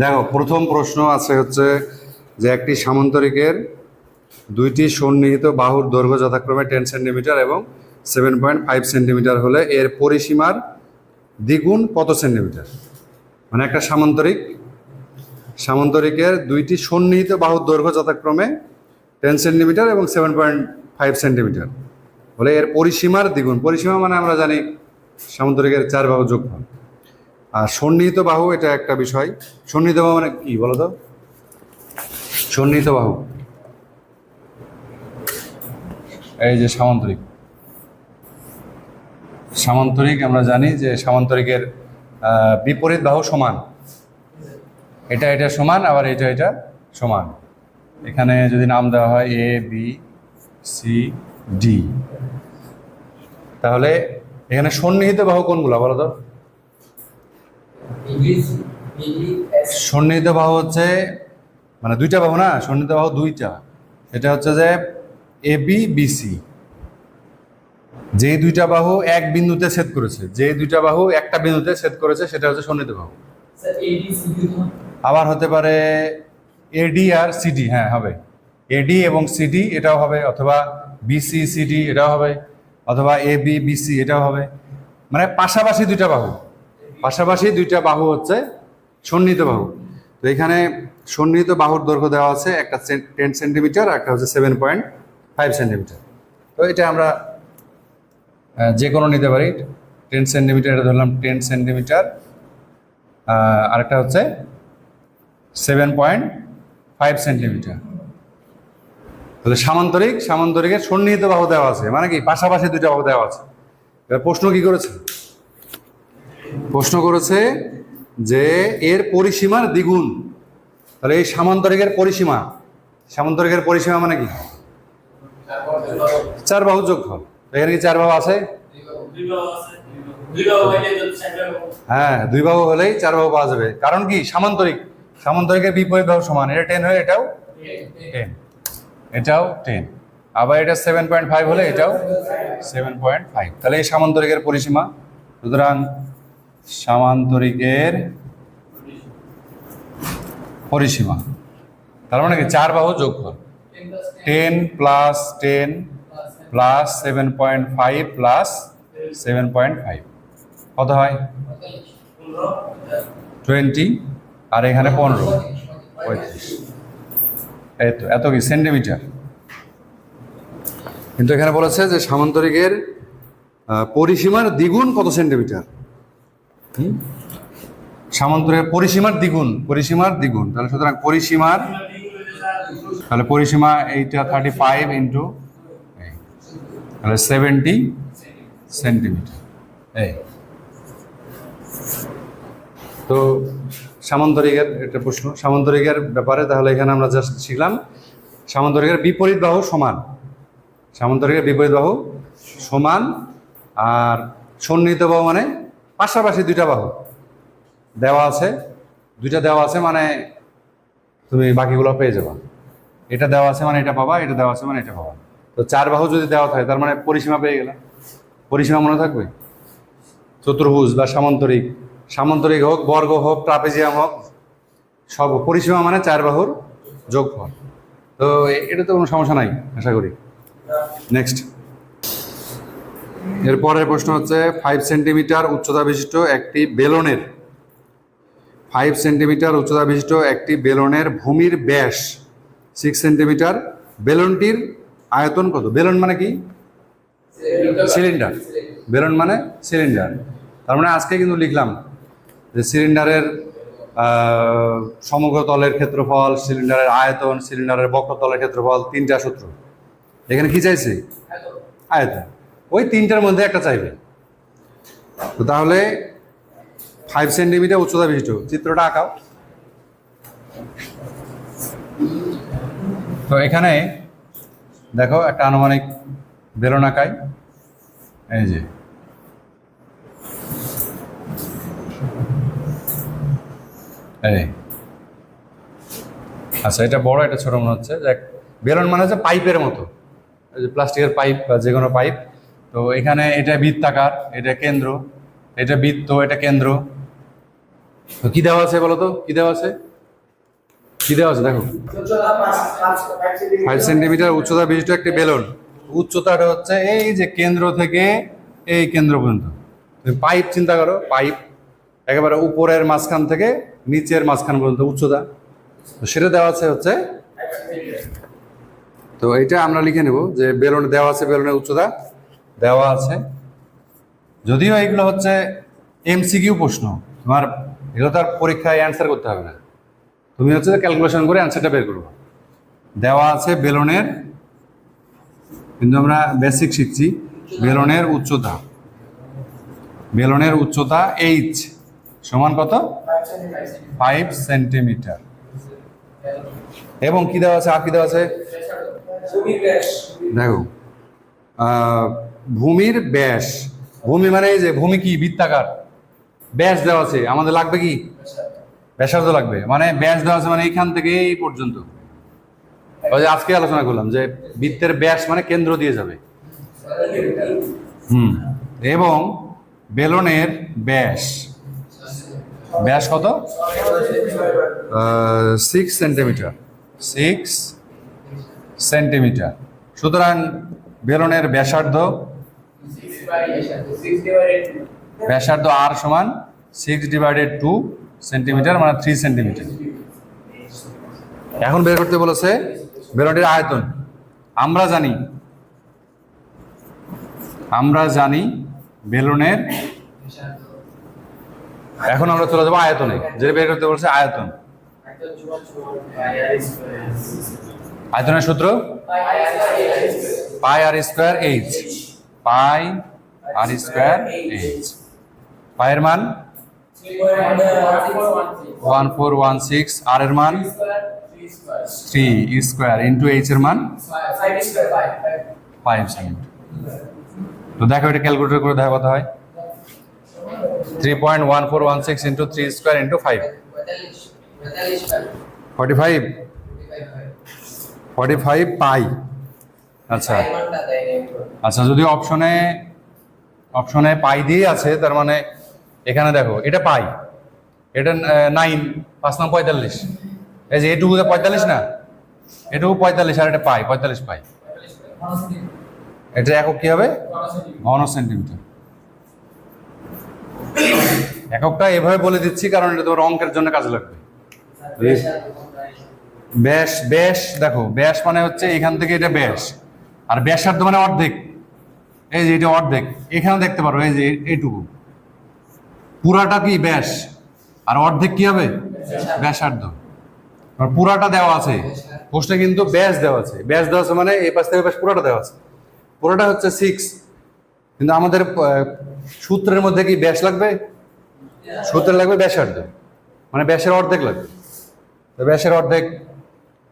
দেখো, প্রথম প্রশ্ন আছে হচ্ছে যে একটি সামান্তরিকের দুইটি সন্নিহিত বাহুর দৈর্ঘ্য যথাক্রমে টেন সেন্টিমিটার এবং সেভেন পয়েন্ট ফাইভ সেন্টিমিটার হলে এর পরিসীমার দ্বিগুণ কত সেন্টিমিটার মানে একটা সামান্তরিক, সামান্তরিকের দুইটি সন্নিহিত বাহুর দৈর্ঘ্য যথাক্রমে টেন সেন্টিমিটার এবং সেভেন পয়েন্ট ফাইভ সেন্টিমিটার হলে এর পরিসীমার দ্বিগুণ। পরিসীমা মানে আমরা জানি সামান্তরিকের চার বাহু যোগফল। আর সন্নিহিত বাহু এটা একটা বিষয়। সন্নিহিত বাহু মানে কি বলো তো? সন্নিহিত বাহু। এই যে সামান্তরিক। সামান্তরিক আমরা জানি যে সামান্তরিকের বিপরীত বাহু সমান। এটা এটা সমান, আবার এটা এটা সমান। এখানে যদি নাম দেওয়া হয় এ বি সি ডি তাহলে এখানে সন্নিহিত বাহু কোনগুলো বলো তো? সন্নিহিত বাহু হচ্ছে মানে দুইটা বাহু না সন্নিহিত বাহু দুইটা। এটা হচ্ছে যে এ বি বিসি যে দুইটা বাহু এক বিন্দুতে ছেদ করেছে যে দুইটা বাহু একটা বিন্দুতে ছেদ করেছে সেটা হচ্ছে সন্নিহিত বাহু। আবার হতে পারে এডি আর সিডি হ্যাঁ হবে। এডি এবং সিডি এটাও হবে অথবা বিসি সিডি এটাও হবে অথবা এ বি বিসি এটাও হবে। মানে পাশাপাশি দুইটা বাহু। পাশাপাশি দুইটা বাহু হচ্ছে সন্নিহিত বাহু। তো এখানে সন্নিহিত বাহুর দৈর্ঘ্য দেওয়া আছে একটা টেন সেন্টিমিটার একটা হচ্ছে সেভেন পয়েন্ট ফাইভ সেন্টিমিটার তো এটা আমরা যে কোনো নিতে পারি। টেন সেন্টিমিটার এটা ধরলাম টেন সেন্টিমিটার আরেকটা হচ্ছে সেভেন পয়েন্ট ফাইভ সেন্টিমিটার তাহলে সামান্তরিক, সামান্তরিকের সন্নিহিত বাহু দেওয়া আছে। মানে কি? পাশাপাশি দুইটা বাহু দেওয়া আছে। এবার প্রশ্ন কি করেছে? প্রশ্ন করেছে যে এর পরিসীমার দ্বিগুণ। তাহলে এই সামান্তরিকের পরিসীমা সামান্তরিকের পরিসীমা মানে কি? চার বাহু যোগফল এখানে কি চার বাহু আছে? হ্যাঁ দুই বাহু হলেই চার বাহু পাওয়া যাবে। কারণ কি? সামান্তরিক। সামান্তরিকের বিপরীত বাহু সমান। এটা টেন হলে এটাও টেন এটাও টেন আবার এটা সেভেন পয়েন্ট ফাইভ হলে এটাও সেভেন পয়েন্ট ফাইভ তাহলে এই সামান্তরিকের পরিসীমা। সুতরাং সামান্তরিকের পরিসীমা। তার মানে কি? চার বাহু যোগফল ten plus ten plus seven point five plus seven point five. কত হয়? টোয়েন্টি। আর এখানে পনেরো। পঁয়ত্রিশ। এই তো, এত কি? সেন্টিমিটার। কিন্তু এখানে বলেছে যে সামান্তরিকের পরিসীমার দ্বিগুণ কত সেন্টিমিটার? হুম? পরিসীমার দ্বিগুণ পরিসীমার দ্বিগুণ। তাহলে সুতরাং পরিসীমার, তাহলে পরিসীমা এইটা থার্টি ফাইভ ইন্টু তাহলে সেভেন্টি সেন্টিমিটার এই। তো সামান্তরিকের একটা প্রশ্ন, সামান্তরিকের ব্যাপারে তাহলে এখানে আমরা জাস্ট শিখলাম, সামান্তরিকের বিপরীত বাহু সমান। সামান্তরিকের বিপরীত বাহু সমান, আর সন্নিহিত বাহু মানে পাশাপাশি দুইটা বাহু। দেওয়া আছে, দুইটা দেওয়া আছে মানে তুমি বাকিগুলো পেয়ে যাবা। এটা দেওয়া আছে মানে এটা পাবা, এটা দেওয়া আছে মানে এটা পাবা। তো চার বাহু যদি দেওয়া থাকে, তার মানে পরিসীমা পেয়ে গেলাম পরিসীমা মনে থাকবে? চতুর্ভুজ বা সামান্তরিক। সামান্তরিক হোক, বর্গ হোক, ট্রাপেজিয়াম হোক, সব পরিসীমা মানে চার বাহুর যোগফল। তো এটা তো কোনো সমস্যা নাই, আশা করি। নেক্সট এর পরের প্রশ্ন হচ্ছে ফাইভ সেন্টিমিটার উচ্চতা বিশিষ্ট একটি বেলনের ফাইভ সেন্টিমিটার উচ্চতা বিশিষ্ট একটি বেলনের ভূমির ব্যাস সিক্স সেন্টিমিটার বেলনটির আয়তন কত? বেলন মানে কি? সিলিন্ডার বেলন মানে সিলিন্ডার তার মানে আজকে কিন্তু লিখলাম যে সিলিন্ডারের আহ, সমগ্র তলের ক্ষেত্রফল সিলিন্ডারের আয়তন সিলিন্ডারের বক্রতলের ক্ষেত্রফল তিনটা সূত্র। এখানে কি চাইছে? আয়তন। ওই তিনটার মধ্যে একটা চাইবে। তো তাহলে ফাইভ সেন্টিমিটার উচ্চতা বিশিষ্ট। চিত্রটা আঁকাও। তো এখানে দেখো একটা আনুমানিক বেলন আঁকাই। এই যে। আচ্ছা এটা বড়, এটা ছোট মনে হচ্ছে। দেখ বেলন মানে হচ্ছে পাইপের মতো। যে প্লাস্টিকের পাইপ বা যে কোনো পাইপ। তো এখানে এটা বৃত্তাকার এটা কেন্দ্র এটা বৃত্ত এটা কেন্দ্র। তো কি দেওয়া আছে বলো তো কি দেওয়া আছে? কি দেওয়া আছে? দেখো। ফাইভ সেন্টিমিটার উচ্চতা বিশিষ্ট একটি বেলুন। উচ্চতাটা হচ্ছে এই যে কেন্দ্র থেকে এই কেন্দ্র পর্যন্ত। তুমি পাইপ চিন্তা করো পাইপ একেবারে উপরের মাঝখান থেকে নিচের মাঝখান পর্যন্ত উচ্চতা। তো সেটা দেওয়া আছে হচ্ছে তো এটা আমরা লিখে নেব যে বেলুন দেওয়া আছে বেলুনের উচ্চতা। দেওয়া আছে। যদিও এগুলো হচ্ছে এমসিকিউ প্রশ্ন তোমার এগুলো তার পরীক্ষায় অ্যান্সার করতে হবে না। তুমি হচ্ছে ক্যালকুলেশন করে অ্যান্সারটা বের করব দেওয়া আছে বেলনের কিন্তু আমরা বেসিক শিখছি বেলনের উচ্চতা। বেলনের উচ্চতা এইচ সমান কত? ফাইভ সেন্টিমিটার এবং কি দেওয়া আছে? আর কি দেওয়া আছে? দেখো ভূমির ব্যাস। ভূমি মানে এই যে, ভূমি কি? বৃত্তাকার। ব্যাস দেওয়া আছে। আমাদের লাগবে কি? ব্যাসার্ধ লাগবে। মানে ব্যাস দেওয়া আছে মানে এইখান থেকে এই পর্যন্ত। আজকে আলোচনা করলাম যে বৃত্তের ব্যাস মানে কেন্দ্র দিয়ে যাবে। হুম। এবং বেলনের ব্যাস। ব্যাস কত? সিক্স সেন্টিমিটার সিক্স সেন্টিমিটার সুতরাং বেলনের ব্যাসার্ধ ব্যাসার্ধ আর সমান সিক্স ডিভাইডেড টু সেন্টিমিটার মানে থ্রি সেন্টিমিটার এখন বের করতে বলেছে বেলনটির আয়তন। আমরা জানি আমরা জানি বেলুনের এখন আমরা চলে যাব আয়তনে। যেটা বের করতে বলছে আয়তন। আয়তনের সূত্র? Pi r square H. Pi r square H পায়ের মান one four one six r এর মান? থ্রি স্কোয়ার ইন্টু এইচ এর মান? ফাইভ সেন্টিমিটার তো দেখো এটা ক্যালকুলেটর করে দেখা কথা হয়। Three point one four one six into three square into five forty five forty five pi আচ্ছা। আচ্ছা যদি অপশনে অপশনে পাই দিয়ে আছে তার মানে এখানে দেখো এটা পাই। এটা নাইন পাঁচ নাম পঁয়তাল্লিশ। এই যে এটুকু পঁয়তাল্লিশ না? এটুকু পঁয়তাল্লিশ আর এটা পাই পঁয়তাল্লিশ পাই। এটা একক কি হবে? ঘন সেন্টিমিটার। এককটা এভাবে বলে দিচ্ছি কারণ এটা তোমার অঙ্কের জন্য কাজে লাগবে। ব্যাস ব্যাস দেখো ব্যাস মানে হচ্ছে এখান থেকে এটা ব্যাস। আর ব্যাসার্ধ মানে অর্ধেক। এই যে এটা অর্ধেক এখানে দেখতে পারো, এই যে এইটুকু পুরাটা কি ব্যাস? আর অর্ধেক কি হবে? ব্যাসার্ধ। পুরাটা দেওয়া আছে। পোস্টে কিন্তু ব্যাস দেওয়া আছে। ব্যাস দেওয়া আছে মানে এই পাশ থেকে ব্যাস পুরাটা দেওয়া আছে। পুরোটা হচ্ছে সিক্স কিন্তু আমাদের সূত্রের মধ্যে কি ব্যাস লাগবে? সূত্রে লাগবে ব্যাসার্ধ। মানে ব্যাসের অর্ধেক লাগবে। ব্যাসের অর্ধেক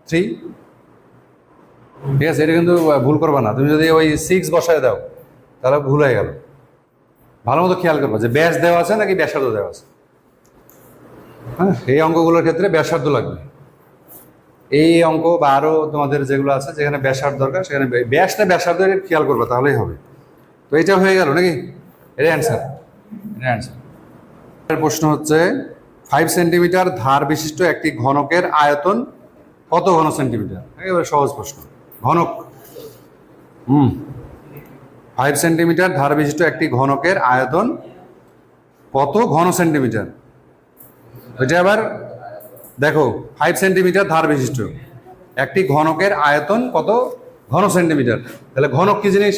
থ্রি ঠিক আছে, এটা কিন্তু ভুল করবা না। তুমি যদি ওই সিক্স বসায় দাও। তাহলে ভুল হয়ে গেল। ভালো মতো খেয়াল করবা যে ব্যাস দেওয়া আছে নাকি ব্যাসার্ধ দেওয়া আছে। হ্যাঁ এই অঙ্কগুলোর ক্ষেত্রে ব্যাসার্ধ লাগবে। এই অঙ্ক বা আরও তোমাদের যেগুলো আছে যেখানে ব্যাসার্ধ দরকার সেখানে ব্য- ব্যাস না ব্যাসার্ধ খেয়াল করবে তাহলেই হবে। তো এটা হয়ে গেল নাকি? এটা অ্যান্সার এটা অ্যান্সার প্রশ্ন হচ্ছে ফাইভ সেন্টিমিটার ধার বিশিষ্ট একটি ঘনকের আয়তন কত ঘন সেন্টিমিটার একেবারে সহজ প্রশ্ন। ঘনক। হুম। ফাইভ সেন্টিমিটার ধার বিশিষ্ট একটি ঘনকের আয়তন কত? ঘন সেন্টিমিটার ওইটা আবার দেখো ফাইভ সেন্টিমিটার ধার বিশিষ্ট। একটি ঘনকের আয়তন কত? ঘন সেন্টিমিটার তাহলে ঘনক কি জিনিস?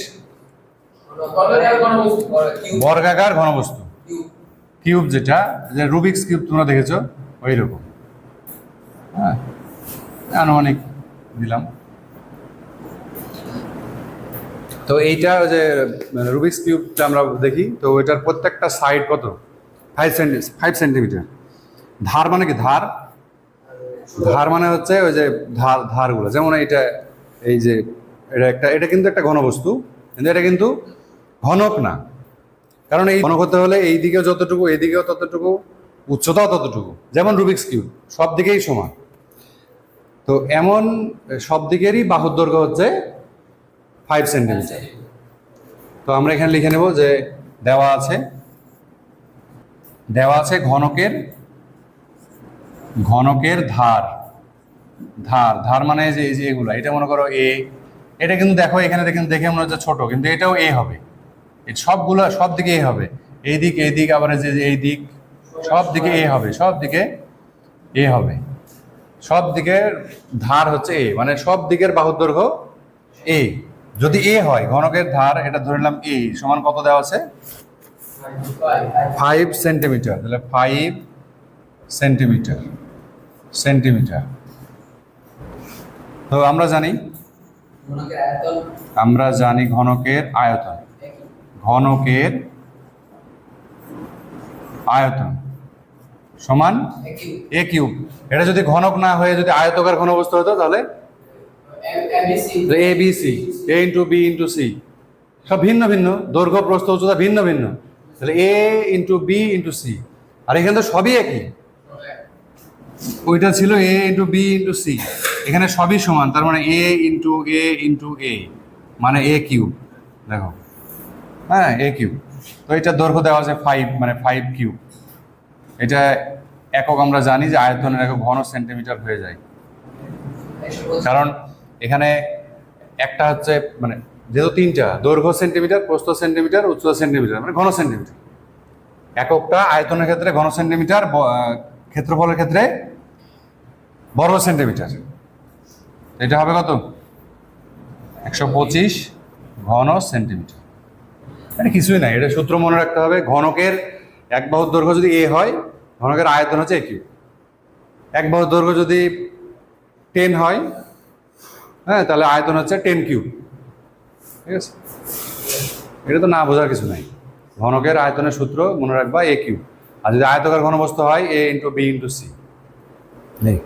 বর্গাকার ঘনবস্তু। কিউব যেটা, যে রুবিক্স কিউব তোমরা দেখেছ ওই রকম হ্যাঁ আনুমানিক দিলাম। তো এইটা যে মানে রুবিক্স কিউবটা আমরা দেখি, তো ওইটার প্রত্যেকটা সাইড কত? ফাইভ সেন্টি ফাইভ সেন্টিমিটার ধার মানে কি? ধার? ধার মানে হচ্ছে ওই যে ধার, ধারগুলো। যেমন এইটা, এই যে, এটা একটা, এটা কিন্তু একটা ঘনবস্তু কিন্তু এটা কিন্তু ঘনক না। কারণ এই ঘনক হতে হলে এই দিকেও যতটুকু এই দিকেও ততটুকু, উচ্চতাও ততটুকু। যেমন রুবিক্স কিউব সব দিকেই সমান। তো এমন, সব দিকেরই বাহুর দৈর্ঘ্য হচ্ছে ফাইভ সেন্টিমিটার তো আমরা এখানে লিখে নেব যে দেওয়া আছে দেওয়া আছে ঘনকের ঘনকের ধার। ধার ধার মানে যে, এই যে এগুলো, এটা মনে করো এ, এটা কিন্তু দেখো এখানে কিন্তু দেখে মনে হচ্ছে ছোট, কিন্তু এটাও এ হবে। এই সবগুলো, সব দিকে এ হবে। এই দিক এই দিক, আবার যে, এই দিক, সব দিকে এ হবে, সব দিকে এ হবে। সব দিকের ধার হচ্ছে এ মানে সব দিকের বাহুর দৈর্ঘ্য এ। যদি এ হয় ঘনকের ধার এটা ধরে নিলাম এ সমান কত দেওয়া আছে? ফাইভ সেন্টিমিটার তাহলে ফাইভ সেন্টিমিটার সেন্টিমিটার তো আমরা জানি আমরা জানি ঘনকের আয়তন। ঘনকের আয়তন সমান এ কিউব এটা যদি ঘনক না হয়ে যদি আয়তকার ঘনবস্তু হতো তাহলে? A B C A into B into C সব ভিন্ন ভিন্ন, দৈর্ঘ্য, প্রস্থ, উচ্চতা ভিন্ন ভিন্ন। তাহলে A into B into C আর এখানে তো সবই একই। ওইটা ছিল A into B into C এখানে সবই সমান, তার মানে এ ইন্টু এ ইন্টু এ মানে এ কিউব দেখো। হ্যাঁ এ কিউব তো এটা দৈর্ঘ্য দেওয়া আছে ফাইভ মানে ফাইভ কিউব এটা একক আমরা জানি যে আয়তনের একক ঘন সেন্টিমিটার হয়ে যায়। কারণ এখানে একটা হচ্ছে মানে যেহেতু তিনটা, দৈর্ঘ্য সেন্টিমিটার, প্রস্থ সেন্টিমিটার, উচ্চতা সেন্টিমিটার মানে ঘন সেন্টিমিটার। এককটা আয়তনের ক্ষেত্রে ঘন সেন্টিমিটার ক্ষেত্রফলের ক্ষেত্রে বর্গ সেন্টিমিটার। এটা হবে কত? একশো পঁচিশ ঘন সেন্টিমিটার। মানে কিছুই নাই, এটা সূত্র মনে রাখতে হবে, ঘনকের এক বাহুর দৈর্ঘ্য যদি এ হয়, ঘনকের আয়তন হচ্ছে এ কিউ এক বাহুর দৈর্ঘ্য যদি টেন হয় হ্যাঁ তাহলে আয়তন হচ্ছে টেন কিউব ঠিক আছে? এটা তো না বোঝার কিছু নাই। ঘনকের আয়তনের সূত্র মনে রাখবা এ কিউব আর যদি আয়তকার ঘনবস্তু হয় A into B into C নেই।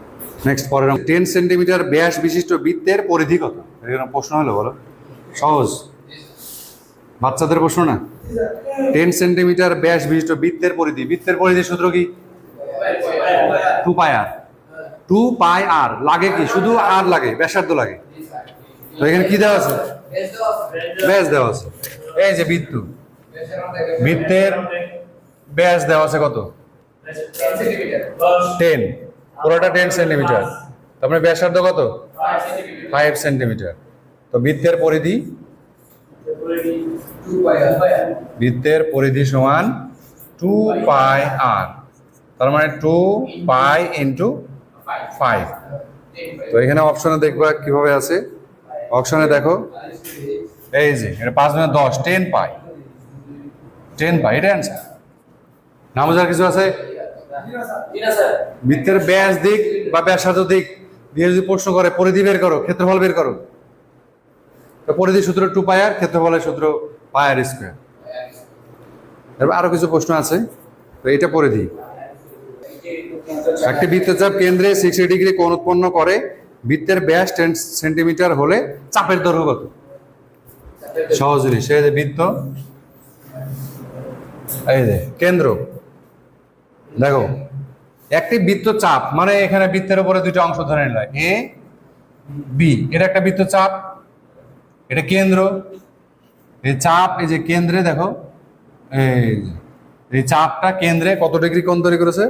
নেক্সট পরের টেন সেন্টিমিটার ব্যাস বিশিষ্ট বৃত্তের পরিধি কত? এরকম প্রশ্ন হলো বলো? সহজ। বাচ্চাদের প্রশ্ন না? টেন সেন্টিমিটার ব্যাস বিশিষ্ট বৃত্তের পরিধি। বৃত্তের পরিধি সূত্র কি? টু পাই আর টু পাই আর লাগে কি? শুধু আর লাগে, ব্যাসার্ধ লাগে। এখানে কি দেওয়া আছে? ব্যাস দেওয়া আছে। এই যে বৃত্ত বৃত্তের ব্যাস দেওয়া আছে কত? টেন। পুরোটা টেন সেন্টিমিটার। তারপরে ব্যাসার্ধ কত? Five centimetre. তো বৃত্তের পরিধি? বৃত্তের পরিধি সমান টু পাই আর। তার মানে টু পাই ইন্টু ফাইভ। তো এখানে অপশনে দেখবা কীভাবে আছে? অপশনে দেখো। এই যে, এটা পাঁচ মানে দশ টেন পাই। টেন পাই, এটা অ্যান্সার না বোঝার কিছু আছে? বৃত্তের ব্যাস দিক বা ব্যাসার্ধ দিক দিয়ে যদি প্রশ্ন করে, পরিধি বের করো, ক্ষেত্রফল বের করো। তো পরিধি সূত্র টু পায়ার ক্ষেত্রফলের সূত্র পায়ার স্কোয়ার এবার আরও কিছু প্রশ্ন আছে? তো এটা পরিধি। একটি বৃত্তচাপ কেন্দ্রে সিক্সটি ডিগ্রি কোণ উৎপন্ন করে। বৃত্তের ব্যাস টেন সেন্টিমিটার হলে চাপের দৈর্ঘ্য কত? সহজ জিনিস এই যে বৃত্ত, এই যে কেন্দ্র। দেখো, একটি বৃত্ত চাপ মানে এখানে বৃত্তের উপরে দুইটা অংশ ধরে নিলাম এ, বি। এটা একটা বৃত্ত চাপ, এটা কেন্দ্র। এই চাপ, এই যে কেন্দ্রে, দেখো, এই এই চাপটা কেন্দ্রে কত ডিগ্রি কোণ তৈরি করেছে?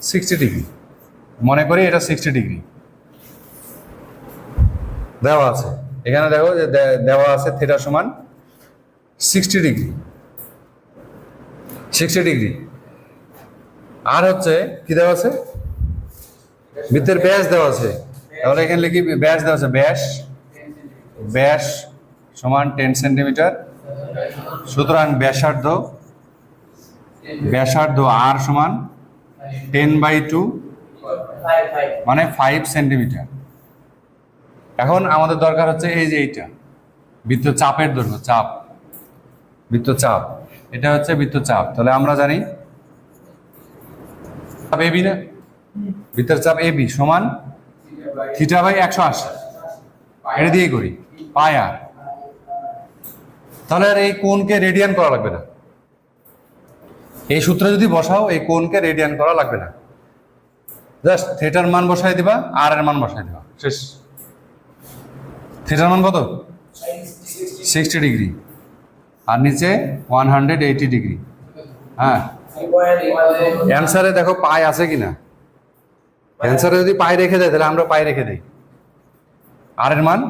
Sixty degree. মনে করি এটা সিক্সটি ডিগ্রি। দেওয়া আছে। এখানে দেখো যে দেওয়া আছে থিটা সমান সিক্সটি ডিগ্রি সিক্সটি ডিগ্রি আর হচ্ছে কি দেওয়া আছে? বৃত্তের ব্যাস দেওয়া আছে। তাহলে এখানে লিখি ব্যাস দেওয়া আছে, ব্যাস। ব্যাস সমান টেন সেন্টিমিটার সুতরাং ব্যাসার্ধ ব্যাসার্ধ আর সমান টেন বাই টু মানে ফাইভ সেন্টিমিটার এখন আমাদের দরকার হচ্ছে এই যে এইটা বৃত্ত চাপের দৈর্ঘ্য, চাপ। বৃত্ত চাপ, এটা হচ্ছে বৃত্ত চাপ। তাহলে আমরা জানি চাপ এবি না? বৃত্তের চাপ এবি সমান থিটা বাই একশো আশি। এটা দিয়ে করি, পাই আর। তাহলে আর এই কোণকে রেডিয়ান করা লাগবে না। এই সূত্রে যদি বসাও, এই কোণকে রেডিয়ান করা লাগবে না। জাস্ট থিটার মান বসাই দিবা, আর এর মান বসাই দিবা। শেষ। থিটার মান কত? সিক্সটি ডিগ্রি আর নিচে ওয়ান হান্ড্রেড এইটি ডিগ্রি হ্যাঁ। অ্যান্সারে দেখো পাই আছে কি না অ্যান্সারে যদি পাই রেখে দেয়, তাহলে আমরা পাই রেখে দিই। আর এর মান?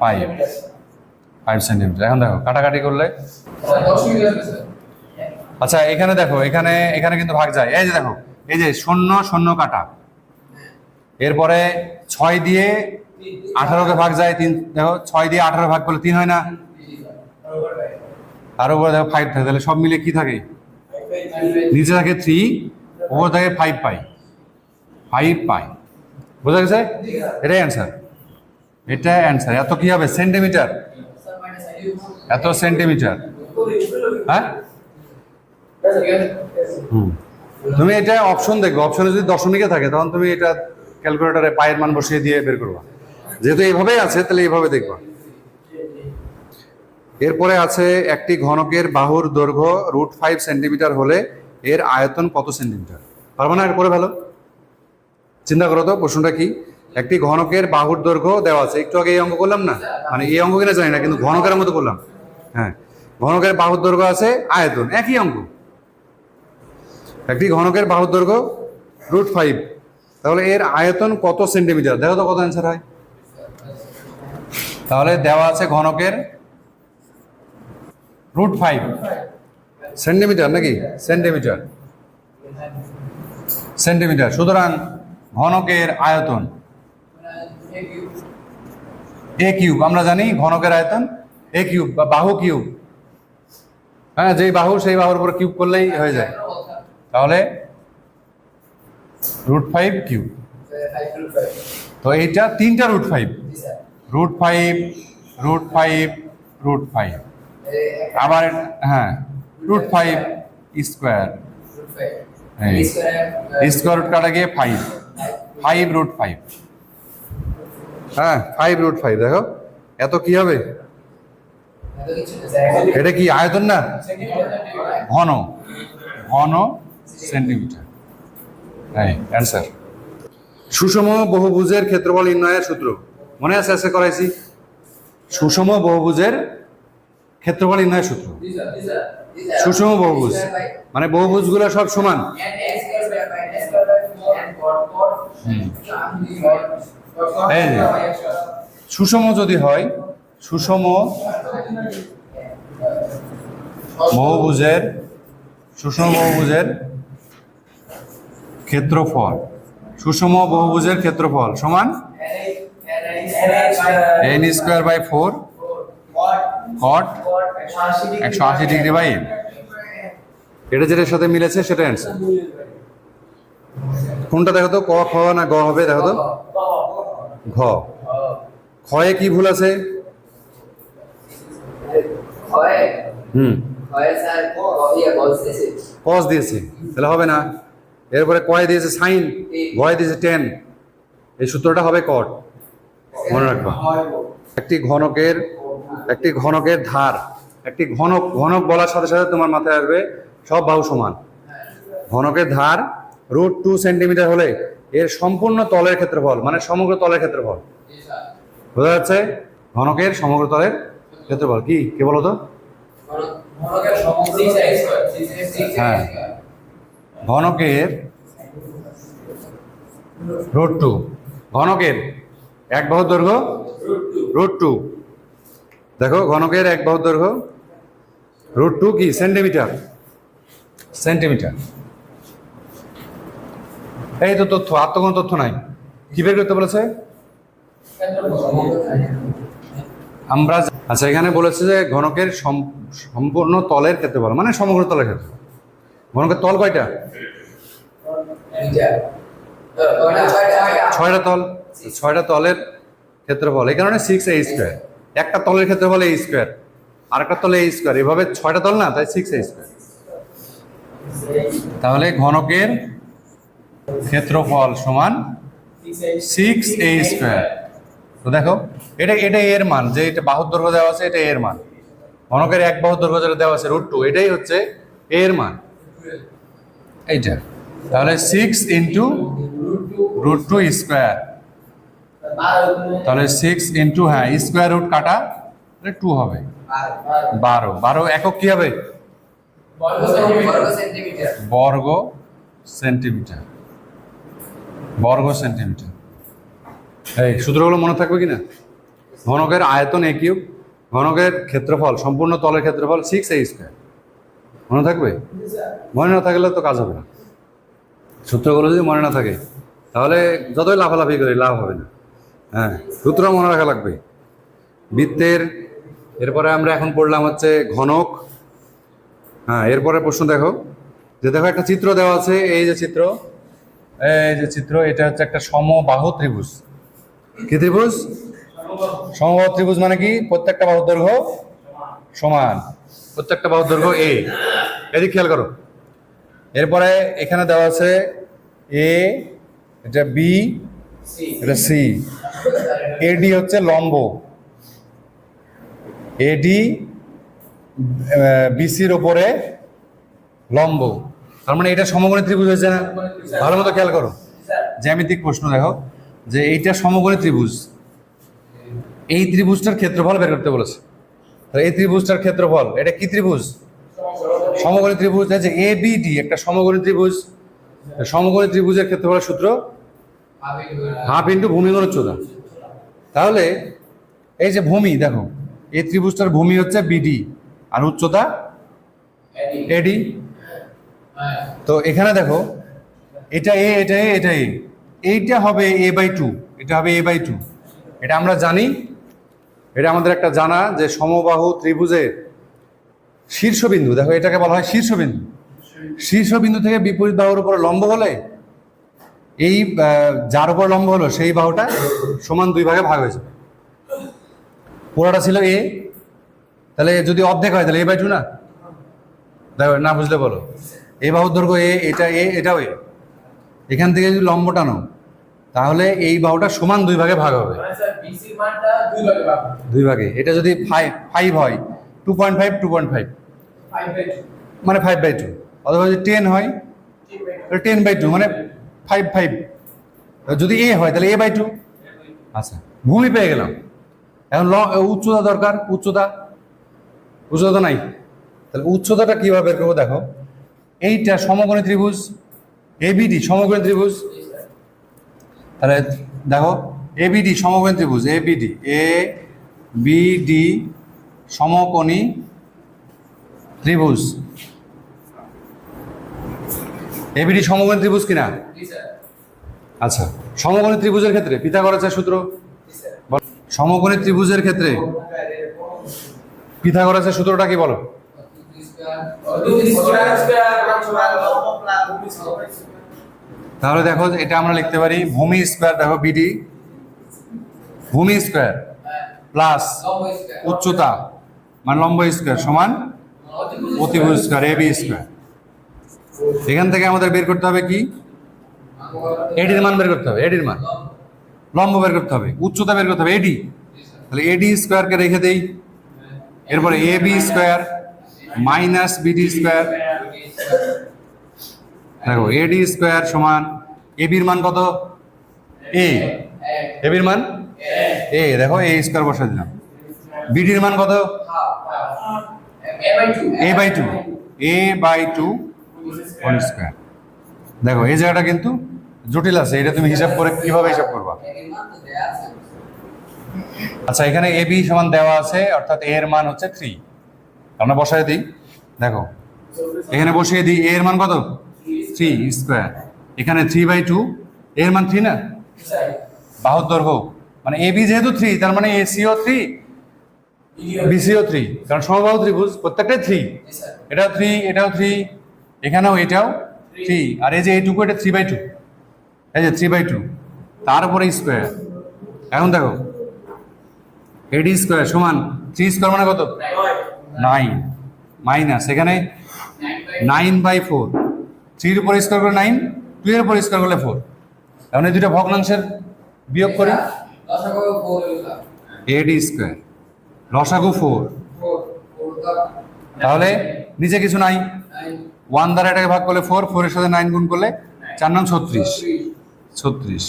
পাই ফাইভ সেন্টিমিটার এখন দেখো, কাটাকাটি করলে। আচ্ছা এখানে দেখো, এখানে এখানে কিন্তু ভাগ যায়। এই যে দেখো, এই যে শূন্য শূন্য কাটা। এরপরে ছয় দিয়ে আঠারোকে ভাগ যায় তিন, দেখো, ছয় দিয়ে আঠারো ভাগ করলে তিন হয় না? আর উপরে দেখো ফাইভ থাকে, তাহলে সব মিলে কি থাকে? নিচে থাকে থ্রি উপর থাকে ফাইভ পাই ফাইভ পাই বোঝা গেছে? এটাই অ্যান্সার এটা অ্যান্সার এত কি হবে? সেন্টিমিটার এত সেন্টিমিটার হ্যাঁ? হুম। তুমি এটা অপশন দেখবে। অপশনে যদি দশমিকে থাকে, তখন তুমি এটা ক্যালকুলেটরে পায়ের মান বসিয়ে দিয়ে বের করবা। যেহেতু এইভাবেই আছে, তাহলে এইভাবে দেখবা। এরপরে আছে একটি ঘনকের বাহুর দৈর্ঘ্য রুট ফাইভ সেন্টিমিটার হলে এর আয়তন কত সেন্টিমিটার? পারব না এর করে ভালো চিন্তা করো তো, প্রশ্নটা কি? একটি ঘনকের বাহুর দৈর্ঘ্য দেওয়া আছে। একটু আগে এই অঙ্ক করলাম না? মানে এই অঙ্ক কিনা জানি না, কিন্তু ঘনকের মতো করলাম। হ্যাঁ ঘনকের বাহুর দৈর্ঘ্য আছে আয়তন। একই অঙ্ক। একটি ঘনকের বাহুর দৈর্ঘ্য রুট ফাইভ তাহলে এর আয়তন কত সেন্টিমিটার? দেখো তো কত অ্যান্সার হয়। তাহলে দেওয়া আছে ঘনকের রুট ফাইভ সেন্টিমিটার নাকি? সেন্টিমিটার। সেন্টিমিটার। সুতরাং ঘনকের আয়তন এ কিউব আমরা জানি ঘনকের আয়তন এ কিউব বা বাহু কিউব হ্যাঁ যেই বাহু, সেই বাহুর উপর কিউব করলেই হয়ে যায়। তাহলে রুট ফাইভ কিউ তো এইটা তিনটা root five root five root five root five আবার হ্যাঁ root five square square root কাটা গিয়ে ফাইভ ফাইভ রুট ফাইভ হ্যাঁ ফাইভ রুট ফাইভ দেখো। এত কি হবে? এটা কি আয়তন না? ঘন। ঘন সেন্টিমিটার অ্যান্সার সুষম বহুভুজের ক্ষেত্রফল নির্ণয়ের সূত্র। মনে আছে আছে করাইছি? সুষম বহুভুজের ক্ষেত্রফল নির্ণয়ের সূত্র। সুষম বহুভুজ। মানে বহুভুজগুলো সব সমান। এই সুষম যদি হয়, সুষম বহুভুজের সুষম বহুভুজের ক্ষেত্রফল। সুষম বহুভুজের ক্ষেত্রফল সমান n square by four cot একশো আশি ডিগ্রি বাই এন এটা যেটার সাথে মিলেছে সেটা অ্যান্সার কোনটা দেখো তো? ক খ না গ হবে? দেখো তো। ঘ। খয়ে কি ভুল আছে? হুম। কস দিয়েছে। তাহলে হবে না। এরপরে কয় দিয়েছে সাইন? গয় দিয়েছে টেন? এই সূত্রটা হবে কট। মনে রাখবা। একটি ঘনকের একটি ঘনকের ধার একটি ঘনক ঘনক বলার সাথে সাথে তোমার মাথায় আসবে সব বাহু সমান। ঘনকের ধার রুট টু সেন্টিমিটার হলে এর সম্পূর্ণ তলের ক্ষেত্রফল মানে সমগ্র তলের ক্ষেত্রফল। বোঝা যাচ্ছে? ঘনকের সমগ্র তলের ক্ষেত্রফল। কি? কে বলো তো হ্যাঁ। ঘনকের রুট টু ঘনকের এক বাহুর দৈর্ঘ্য? রুট টু দেখো, ঘনকের এক বাহুর দৈর্ঘ্য। রুট টু কি? সেন্টিমিটার সেন্টিমিটার এই তো তথ্য, আর তো কোনো তথ্য নাই। কি বের করতে বলেছে? আমরা আচ্ছা এখানে বলেছে যে ঘনকের সম্পূর্ণ তলের ক্ষেত্রফল মানে সমগ্র তলের ক্ষেত্র ঘনকের তল কয়টা? ছয়টা তল। ছয়টা তলের ক্ষেত্রফল। এই কারণে সিক্স এ স্কোয়ার একটা তলের ক্ষেত্রফল এ স্কোয়ার আর একটা তলে এ স্কোয়ার এভাবে ছয়টা তল না তাই সিক্স এ স্কোয়ার তাহলে ঘনকের ক্ষেত্রফল সমান সিক্স এ স্কোয়ার তো দেখো এটা এটা এর মান। যে এটা বাহুর দৈর্ঘ্য দেওয়া আছে এটা এর মান। ঘনকের এক বাহুর দৈর্ঘ্য যেটা দেওয়া আছে রুট টু এটাই হচ্ছে এর মান। এইটা। তাহলে six into root two square তাহলে সিক্স ইন্টু হ্যাঁ স্কোয়ার রুট কাটা টু হবে। বারো। বারো একক কি হবে? বর্গ সেন্টিমিটার। বর্গ সেন্টিমিটার। এই সূত্রগুলো মনে থাকবে কি না ঘনকের আয়তন এ কিউব, ঘনকের ক্ষেত্রফল, সম্পূর্ণ তলের ক্ষেত্রফল সিক্স এ স্কোয়ার মনে থাকবে? মনে না থাকলে তো কাজ হবে না। সূত্রগুলো যদি মনে না থাকে, তাহলে যতই লাফালাফি করি, লাভ হবে না। হ্যাঁ সূত্র মনে রাখা লাগবে। বৃত্তের, এরপরে আমরা এখন পড়লাম হচ্ছে ঘনক। হ্যাঁ এরপরে প্রশ্ন দেখো। যে দেখো একটা চিত্র দেওয়া আছে, এই যে চিত্র, এই যে চিত্র, এটা হচ্ছে একটা সমবাহু ত্রিভুজ। কি ত্রিভুজ? সমবাহু ত্রিভুজ মানে কি? প্রত্যেকটা বাহুর দৈর্ঘ্য সমান। প্রত্যেকটা বাহুর দৈর্ঘ্য এ এদিক খেয়াল করো। এরপরে এখানে দেওয়া আছে এ এটা বি এটা সি এডি হচ্ছে লম্ব। এডি বিসির ওপরে লম্ব। তার মানে এটা সমকোণী ত্রিভুজ হয়েছে না? ভালো মতো খেয়াল করো। জ্যামিতিক প্রশ্ন দেখো, যে এইটা সমকোণী ত্রিভুজ। এই ত্রিভুজটার ক্ষেত্রফল বের করতে বলেছে। এই ত্রিভুজটার ক্ষেত্রফল, এটা কি ত্রিভুজ? সমকোণী ত্রিভুজ এ বি ডি একটা সমকোণী ত্রিভুজ। সমকোণী ত্রিভুজের ক্ষেত্রফলের সূত্র হাফ ইন্টু ভূমি উচ্চতা তাহলে এই যে ভূমি, দেখো, এই ত্রিভুজটার ভূমি হচ্ছে বিডি আর উচ্চতা এডি তো এখানে দেখো, এটা এ এটা এ এটা এ এইটা হবে এ বাই টু এটা হবে এ বাই টু এটা আমরা জানি, এটা আমাদের একটা জানা যে সমবাহু ত্রিভুজের শীর্ষবিন্দু। দেখো এটাকে বলা হয় শীর্ষবিন্দু। শীর্ষবিন্দু থেকে বিপরীত বাহুর উপরে লম্ব হলে এই যার উপর লম্ব হলো সেই বাহুটা সমান দুই ভাগে ভাগ হয়েছে পুরোটা ছিল এ। তাহলে যদি অর্ধেক হয় তাহলে এ বাই টু না? দেখো না বুঝলে বলো। এ বাহুর দৈর্ঘ্য এ এটা এ এটাও এ। এখান থেকে যদি লম্ব টানো তাহলে এই বাহুটা সমান দুই ভাগে ভাগ হবে। ভাগ দুই ভাগে। এটা যদি ফাইভ ফাইভ হয় two point five two point five মানে ফাইভ বাই টু অথবা যদি টেন হয় 2 বাই টেন বাই টু মানে ফাইভ ফাইভ যদি এ হয় তাহলে এ বাই টু আচ্ছা ভূমি পেয়ে গেলাম। এখন ল উচ্চতা দরকার উচ্চতা। উচ্চতা নাই। তাহলে উচ্চতাটা কীভাবে বের করব দেখো। এইটা সমকোণী ত্রিভুজ এবিডি সমকোণী ত্রিভুজ। তাহলে দেখো এবিডি সমকোণী ত্রিভুজ এবিডি এ বিডি সমকোণী ত্রিভুজ। এবিডি সমকোণী ত্রিভুজ কিনা? আচ্ছা সমকোণী ত্রিভুজের ক্ষেত্রে পিথাগোরাসের সূত্র। সমকোণী ত্রিভুজের ক্ষেত্রে পিথাগোরাসের সূত্রটা কি বলো? তাহলে দেখো এটা আমরা লিখতে পারি ভূমি স্কোয়ার দেখো বিডি ভূমি স্কোয়ার প্লাস উচ্চতা। মানে লম্ব স্কোয়ার সমান অতিভুজ স্কোয়ার এবি স্কোয়ার। এখান থেকে আমাদের বের করতে হবে কি? এডির মান বের করতে হবে এডির মান। লম্ব বের করতে হবে, উচ্চতা বের করতে হবে এডি তাহলে এডি স্কোয়ারকে রেখে দেই। এরপরে A B square minus BD square. দেখো এডি স্কোয়ার সমান এবির মান কত? এ এবির মান? এ দেখো এ স্কোয়ার বসে দিলাম। বিডির মান কত? A by two A by two whole square দেখো এই জায়গাটা কিন্তু জটিল আছে এটা তুমি হিসাব করে কীভাবে হিসাব করবা? আচ্ছা এখানে এ বি সমান দেওয়া আছে অর্থাৎ এ এর মান হচ্ছে থ্রি আমরা বসাই দিই। দেখো এখানে বসিয়ে দিই এ এর মান কত? থ্রি স্কোয়ার এখানে থ্রি বাই টু এর মান থ্রি না? বাহুর দৈর্ঘ্য মানে এ বি যেহেতু থ্রি তার মানে এ সিও থ্রি বিসিও থ্রি কারণ সমবাহু ত্রিভুজ প্রত্যেকটাই থ্রি এটাও থ্রি এটাও থ্রি এখানেও এটাও থ্রি আর এই যে এইটুকু এটা থ্রি বাই টু এই যে থ্রি বাই টু তার উপরে স্কোয়ার এখন দেখো। এডি স্কোয়ার সমান থ্রি স্কোয়ার মানে কত? নাইন মাইনাস এখানে নাইন বাই ফোর থ্রির উপর স্কোয়ার করলে নাইন টু এর উপর স্কোয়ার করলে ফোর এখন এই দুটো ভগ্নাংশের বিয়োগ করি। এডি স্কোয়ার লসাগু ফোর। তাহলে নিচে কিছু নাই? ওয়ান দ্বারা এটাকে ভাগ করলে ফোর, ফোরের সাথে নাইন গুণ করলে চার নাম ছত্রিশ। ছত্রিশ।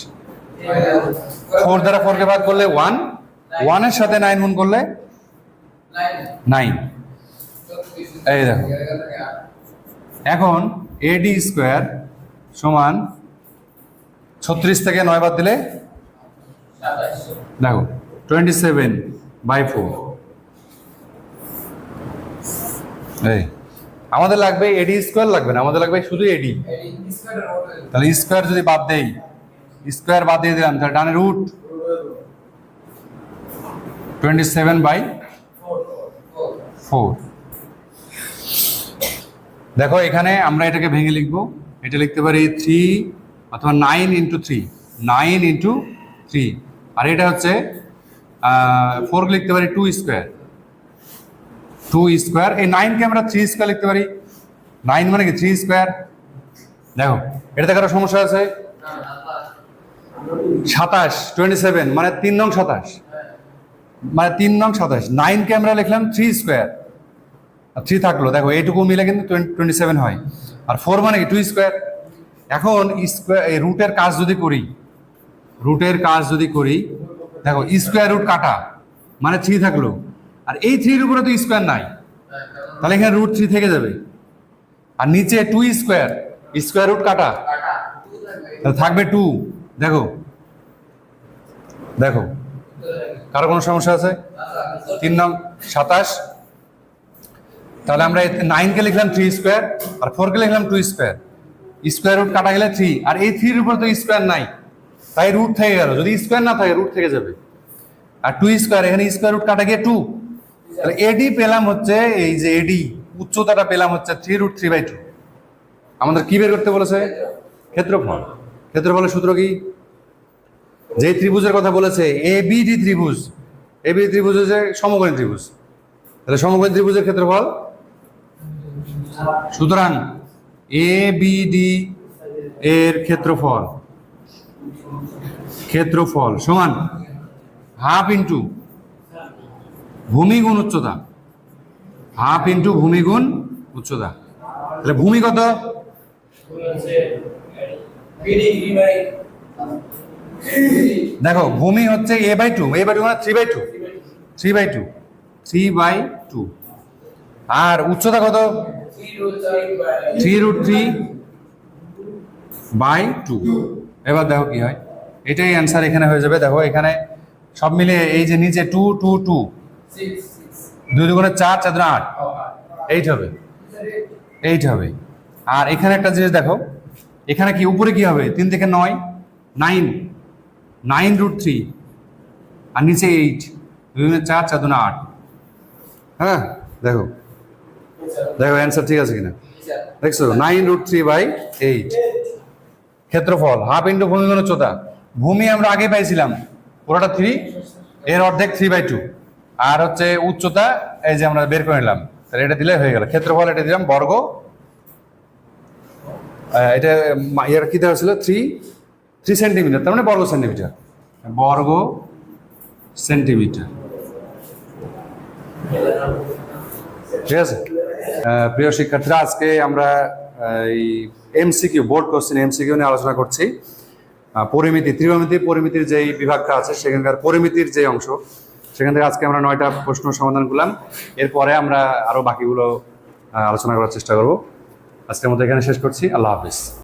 ফোর দ্বারা ফোরকে ভাগ করলে ওয়ান। ওয়ানের সাথে নাইন গুণ করলে নাইন। এই দেখো। এখন এডি স্কোয়ার সমান ছত্রিশ থেকে নয় বাদ দিলে? দেখো, টোয়েন্টি সেভেন বাই ফোর। আমাদের লাগবে এডি স্কোয়ার লাগবে না, আমাদের লাগবে শুধু এডি তাহলে স্কোয়ার যদি বাদ দেই স্কোয়ার বাদ দিয়ে দিলাম, তাহলে ডানে root twenty seven by four দেখো, এখানে আমরা এটাকে ভেঙে লিখব। এটা লিখতে পারি থ্রি অথবা nine into three nine into three আর এটা হচ্ছে ফোর লিখতে পারি টু স্কোয়ার টু স্কোয়ার এই নাইনকে আমরা থ্রি স্কোয়ার লিখতে পারি। নাইন মানে কি? থ্রি স্কোয়ার দেখো এটাতে কারও সমস্যা আছে? সাতাশ টোয়েন্টি সেভেন মানে তিন নং সাতাশ। মানে তিন নং সাতাশ। নাইনকে আমরা লিখলাম থ্রি স্কোয়ার আর থ্রি থাকল। দেখো, এইটুকু মিলে কিন্তু টোয়েন্টি সেভেন হয়। আর ফোর মানে কি? টু স্কোয়ার এখন স্কোয়ার রুটের কাজ যদি করি, রুটের কাজ যদি করি, দেখো স্কোয়ার রুট কাটা। মানে থ্রি থাকল। আর এই থ্রির উপরে তো স্কোয়ার নাই। তাহলে এখানে রুট থ্রি থেকে যাবে। আর নিচে টু স্কোয়ার স্কোয়ার রুট কাটা। তাহলে থাকবে টু দেখো। দেখো। কারও কোনো সমস্যা আছে? তিন নং, সাতাশ। তাহলে আমরা নাইনকে লিখলাম থ্রি স্কোয়ার আর ফোরকে লিখলাম টু স্কোয়ার স্কোয়ার রুট কাটা গেলে থ্রি আর এই থ্রির উপর তো স্কোয়ার নাই। তাই রুট থেকে গেল। যদি স্কোয়ার না থাকে রুট থেকে যাবে। আর টু স্কোয়ার এখানে স্কোয়ার রুট কাটা গিয়ে টু তাহলে এডি পেলাম হচ্ছে এই যে এডি উচ্চতাটা পেলাম হচ্ছে three root three by two আমাদের কি বের করতে বলেছে? ক্ষেত্রফল। ক্ষেত্রফলের সূত্র কি? যে ত্রিভুজের কথা বলেছে এ বি ডি ত্রিভুজ। এ বি ত্রিভুজ হচ্ছে সমকোণী ত্রিভুজ। তাহলে সমকোণী ত্রিভুজের ক্ষেত্রফল? সুতরাং এ বি ডি এর ক্ষেত্রফল ক্ষেত্রফল সমান হাফ ইন্টু ভূমি গুণ উচ্চতা। হাফ ইন্টু ভূমিগুণ উচ্চতা। তাহলে ভূমি কত? দেখো, ভূমি হচ্ছে a by two a by two মানে three by two three by two three by two আর উচ্চতা কত? Three root three by two এবার দেখো কি হয়। এটাই অ্যান্সার এখানে হয়ে যাবে। দেখো, এখানে সব মিলে এই যে নিচে টু টু টু দুই দুগুণে চার চার আট। এইট হবে। এইট হবে। আর এখানে একটা জিনিস দেখো। এখানে কি, উপরে কি হবে? তিন থেকে নয় নাইন নাইন রুট থ্রি আর নিচে এইট দুগুণে চার চার দুগুণে আট। হ্যাঁ? দেখো। দেখো অ্যান্সার ঠিক আছে কিনা? দেখছ? Nine root three by eight ক্ষেত্রফল হাফ ইন্টু ভূমি উচ্চতা ভূমি আমরা আগে পাইছিলাম। পুরোটা থ্রি এর অর্ধেক থ্রি বাই টু আর হচ্ছে উচ্চতা, এই যে আমরা বের করে নিলাম, তাহলে এটা দিলে হয়ে গেল। ক্ষেত্রফল এটা দিলাম, বর্গ এটা ইয়ার কি দেওয়া ছিল থ্রি থ্রি সেন্টিমিটার তার মানে বর্গ সেন্টিমিটার বর্গ সেন্টিমিটার ঠিক আছে? প্রিয় শিক্ষার্থীরা, আজকে আমরা এই এমসিকিউ বোর্ড কোশ্চেন এমসিকিউ নিয়ে আলোচনা করছি। পরিমিতি ত্রিমিতি পরিমিতির যেই বিভাগটা আছে, সেখানকার পরিমিতির যে অংশ সেখান থেকে আজকে আমরা নয়টা প্রশ্ন সমাধান করলাম। এরপরে আমরা আরও বাকিগুলো আলোচনা করার চেষ্টা করব। আজকের মতো এখানে শেষ করছি। আল্লাহ হাফিজ।